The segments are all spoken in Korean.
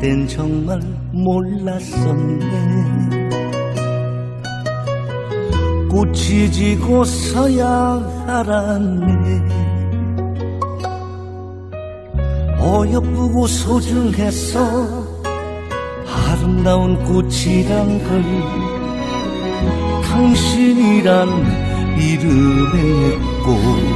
땐 정말 몰랐었네. 꽃이 지고서야 알았네. 어여쁘고 소중해서 아름다운 꽃이란 걸 당신이란 이름의 꽃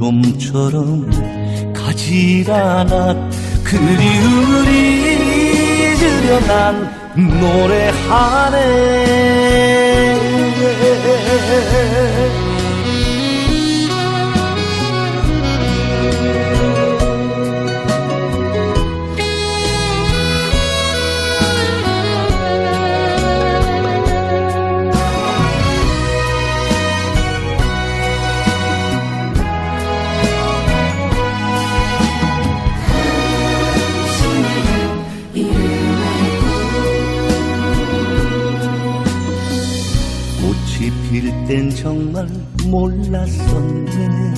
좀처럼 가질 않아 그리움을 잊으려 난 노래하네 꽃이 필 땐 정말 몰랐었네.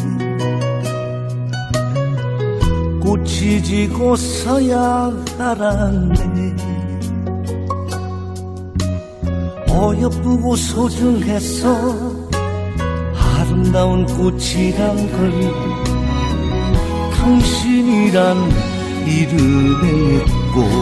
꽃이 지고서야 알았네. 어여쁘고 소중해서 아름다운 꽃이란 걸 당신이란 이름의 꽃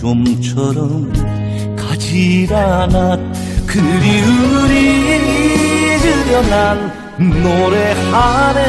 좀처럼 가지 않아. 그리움을 잊으려 난 노래하네.